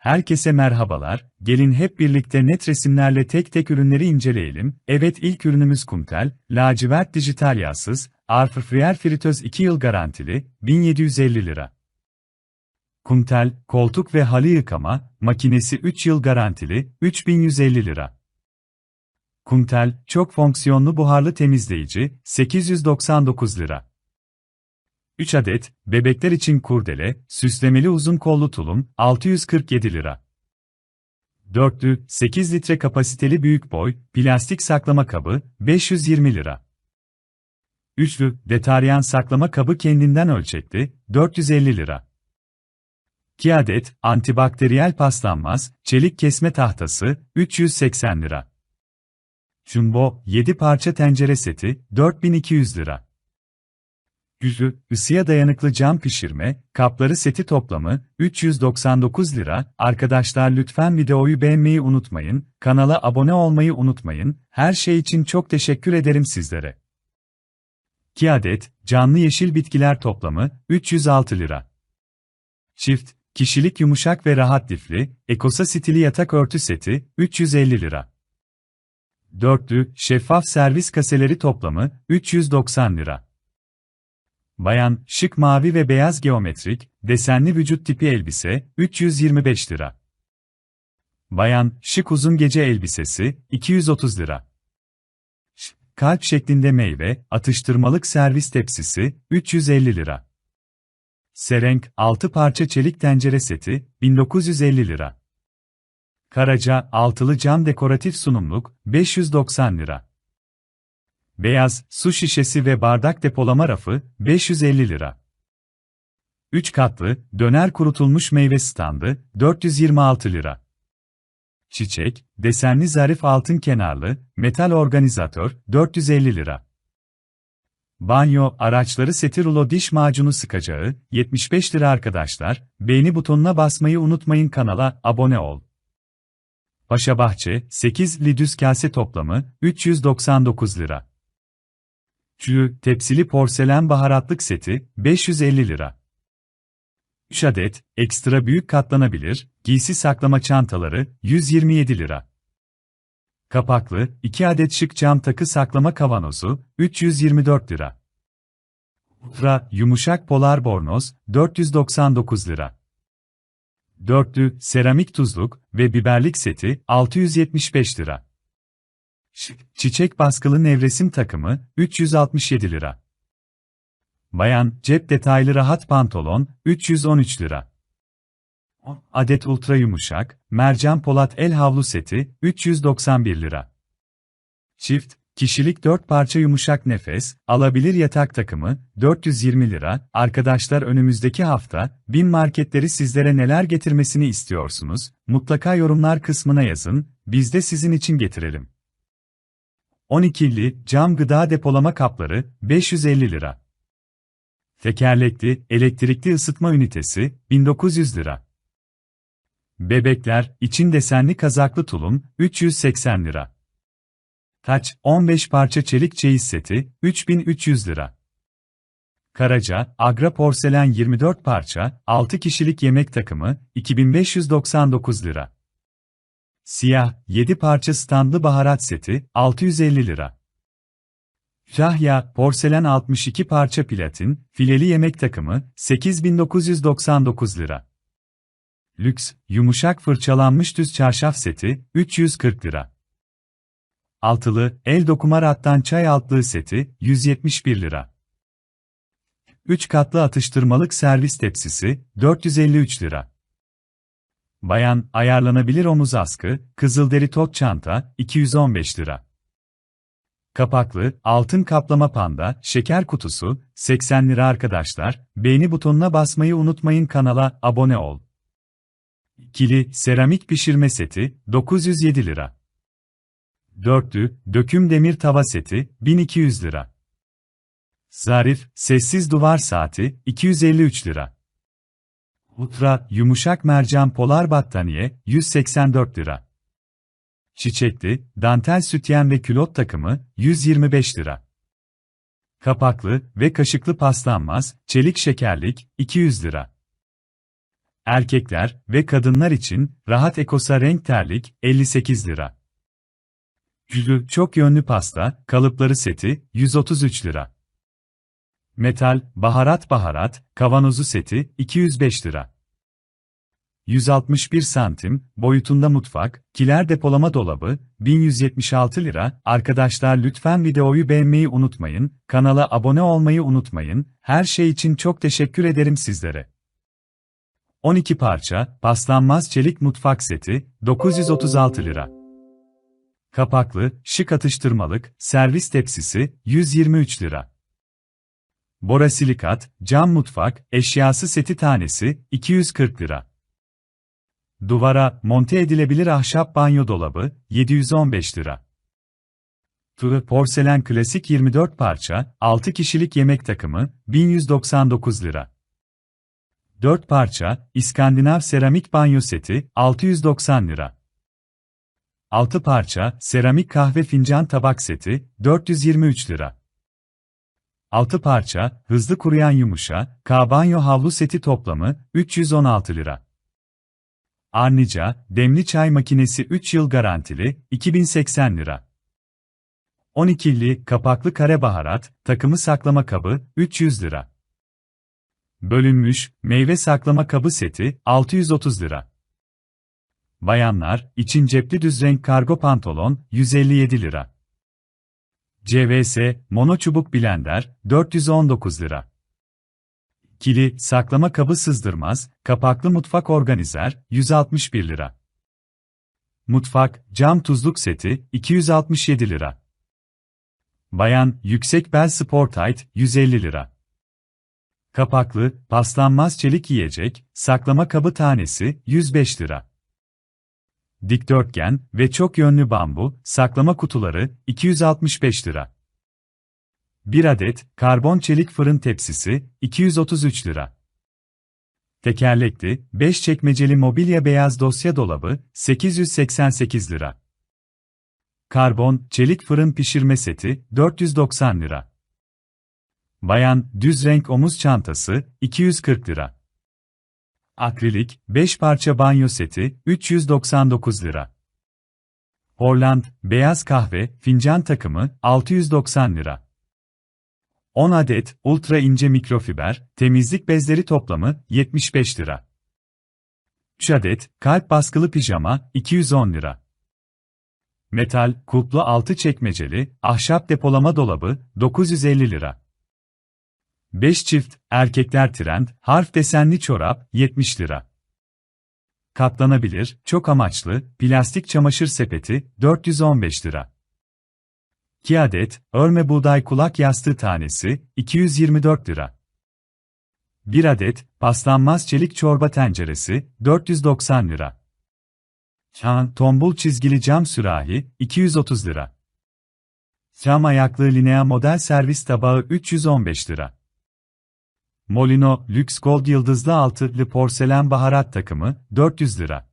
Herkese merhabalar, gelin hep birlikte net resimlerle tek tek ürünleri inceleyelim. Evet ilk ürünümüz Kumtel, lacivert dijital yağsız, Airfryer fritöz 2 yıl garantili, 1750 lira. Kumtel, koltuk ve halı yıkama, makinesi 3 yıl garantili, 3150 lira. Kumtel, çok fonksiyonlu buharlı temizleyici, 899 lira. 3 adet, bebekler için kurdele, süslemeli uzun kollu tulum, 647 lira. Dörtlü, 8 litre kapasiteli büyük boy, plastik saklama kabı, 520 lira. Üçlü, deteryan saklama kabı kendinden ölçekli, 450 lira. 2 adet, antibakteriyel paslanmaz, çelik kesme tahtası, 380 lira. Jumbo, 7 parça tencere seti, 4200 lira. Yüzü, ısıya dayanıklı cam pişirme, kapları seti toplamı, 399 lira. Arkadaşlar lütfen videoyu beğenmeyi unutmayın, kanala abone olmayı unutmayın, her şey için çok teşekkür ederim sizlere. 2 adet, canlı yeşil bitkiler toplamı, 306 lira. Çift, kişilik yumuşak ve rahat lifli, ekosa stili yatak örtü seti, 350 lira. Dörtlü, şeffaf servis kaseleri toplamı, 390 lira. Bayan, şık mavi ve beyaz geometrik, desenli vücut tipi elbise, 325 lira. Bayan, şık uzun gece elbisesi, 230 lira. Kalp şeklinde meyve, atıştırmalık servis tepsisi, 350 lira. Serenk, 6 parça çelik tencere seti, 1950 lira. Karaca, altılı cam dekoratif sunumluk, 590 lira. Beyaz, su şişesi ve bardak depolama rafı, 550 lira. 3 katlı, döner kurutulmuş meyve standı, 426 lira. Çiçek, desenli zarif altın kenarlı, metal organizatör, 450 lira. Banyo, araçları seti rulo diş macunu sıkacağı, 75 lira arkadaşlar, beğeni butonuna basmayı unutmayın kanala, abone ol. Paşa Bahçe, 8 lidüs kase toplamı, 399 lira. Çü, tepsili porselen baharatlık seti, 550 lira. 3 adet, ekstra büyük katlanabilir, giysi saklama çantaları, 127 lira. Kapaklı, 2 adet şık cam takı saklama kavanozu, 324 lira. Ultra, yumuşak polar bornoz, 499 lira. Dörtlü, seramik tuzluk ve biberlik seti, 675 lira. Çiçek baskılı nevresim takımı, 367 lira. Bayan, cep detaylı rahat pantolon, 313 lira. Adet ultra yumuşak, mercan polat el havlu seti, 391 lira. Çift, kişilik 4 parça yumuşak nefes, alabilir yatak takımı, 420 lira. Arkadaşlar önümüzdeki hafta, bin marketleri sizlere neler getirmesini istiyorsunuz? Mutlaka yorumlar kısmına yazın, biz de sizin için getirelim. 12'li cam gıda depolama kapları 550 lira. Tekerlekli elektrikli ısıtma ünitesi 1900 lira. Bebekler için desenli kazaklı tulum 380 lira. Taç 15 parça çelik çeyiz seti 3300 lira. Karaca, Agra porselen 24 parça, 6 kişilik yemek takımı, 2599 lira. Siyah, 7 parça standlı baharat seti, 650 lira. Şahya, porselen 62 parça platin, fileli yemek takımı, 8999 lira. Lüks, yumuşak fırçalanmış düz çarşaf seti, 340 lira. Altılı, el dokuma rattan çay altlığı seti, 171 lira. 3 katlı atıştırmalık servis tepsisi, 453 lira. Bayan, ayarlanabilir omuz askı, kızılderi tot çanta, 215 lira. Kapaklı, altın kaplama panda, şeker kutusu, 80 lira arkadaşlar, beğeni butonuna basmayı unutmayın kanala, abone ol. Kili, seramik pişirme seti, 907 lira. Dörtlü, döküm demir tava seti, 1200 lira. Zarif, sessiz duvar saati, 253 lira. Ultra, yumuşak mercan polar battaniye, 184 lira. Çiçekli, dantel sütyen ve külot takımı, 125 lira. Kapaklı ve kaşıklı paslanmaz, çelik şekerlik, 200 lira. erkekler ve kadınlar için rahat ekosa renk terlik 58 lira. Gülü çok yönlü pasta kalıpları seti 133 lira. Metal, baharat baharat, kavanozu seti 205 lira. 161 santim boyutunda mutfak, kiler depolama dolabı 1176 lira. Arkadaşlar lütfen videoyu beğenmeyi unutmayın, kanala abone olmayı unutmayın. Her şey için çok teşekkür ederim sizlere. 12 parça paslanmaz çelik mutfak seti 936 lira. Kapaklı, şık atıştırmalık, servis tepsisi 123 lira. Borasilikat, cam mutfak, eşyası seti tanesi 240 lira. Duvara, monte edilebilir ahşap banyo dolabı, 715 lira. Turu porselen klasik 24 parça, 6 kişilik yemek takımı, 1199 lira. 4 parça, İskandinav seramik banyo seti, 690 lira. 6 parça, seramik kahve fincan tabak seti, 423 lira. 6 parça, hızlı kuruyan yumuşa, K-banyo havlu seti toplamı, 316 lira. Arnica, demli çay makinesi 3 yıl garantili, 2080 lira. 12'li, kapaklı kare baharat, takımı saklama kabı, 300 lira. Bölünmüş, meyve saklama kabı seti, 630 lira. Bayanlar, için cepli düz renk kargo pantolon, 157 lira. CVS, mono çubuk blender, 419 lira. Kili, saklama kabı sızdırmaz, kapaklı mutfak organizer, 161 lira. Mutfak, cam tuzluk seti, 267 lira. Bayan, yüksek bel sport tight, 150 lira. Kapaklı, paslanmaz çelik yiyecek, saklama kabı tanesi, 105 lira. Dikdörtgen ve çok yönlü bambu, saklama kutuları, 265 lira. 1 adet, karbon çelik fırın tepsisi, 233 lira. Tekerlekli, 5 çekmeceli mobilya beyaz dosya dolabı, 888 lira. Karbon, çelik fırın pişirme seti, 490 lira. Bayan, düz renk omuz çantası, 240 lira. Akrilik, 5 parça banyo seti, 399 lira. Holland, beyaz kahve, fincan takımı, 690 lira. 10 adet, ultra ince mikrofiber, temizlik bezleri toplamı, 75 lira. 3 adet, kalp baskılı pijama, 210 lira. Metal, kulplu altı çekmeceli, ahşap depolama dolabı, 950 lira. 5 çift, erkekler trend, harf desenli çorap, 70 lira. Katlanabilir, çok amaçlı, plastik çamaşır sepeti, 415 lira. 2 adet, örme buğday kulak yastığı tanesi, 224 lira. 1 adet, paslanmaz çelik çorba tenceresi, 490 lira. Çan, tombul çizgili cam sürahi, 230 lira. Cam ayaklı linea model servis tabağı 315 lira. Molino, Lux Gold yıldızlı altılı porselen baharat takımı, 400 lira.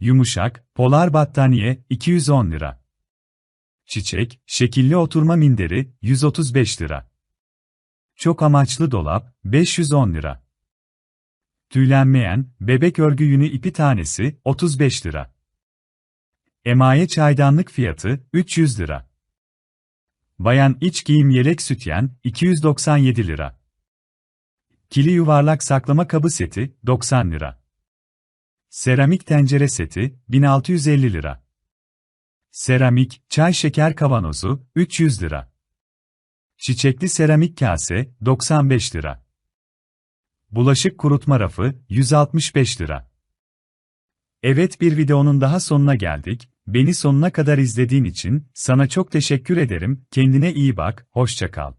Yumuşak, polar battaniye, 210 lira. Çiçek, şekilli oturma minderi, 135 lira. Çok amaçlı dolap, 510 lira. Tüylenmeyen, bebek örgü yünü ipi tanesi, 35 lira. Emaye çaydanlık fiyatı, 300 lira. Bayan iç giyim yelek sütyen, 297 lira. Kili yuvarlak saklama kabı seti, 90 lira. Seramik tencere seti, 1650 lira. Seramik, çay şeker kavanozu, 300 lira. Çiçekli seramik kase, 95 lira. Bulaşık kurutma rafı, 165 lira. Evet bir videonun daha sonuna geldik. Beni sonuna kadar izlediğin için sana çok teşekkür ederim. Kendine iyi bak, hoşça kal.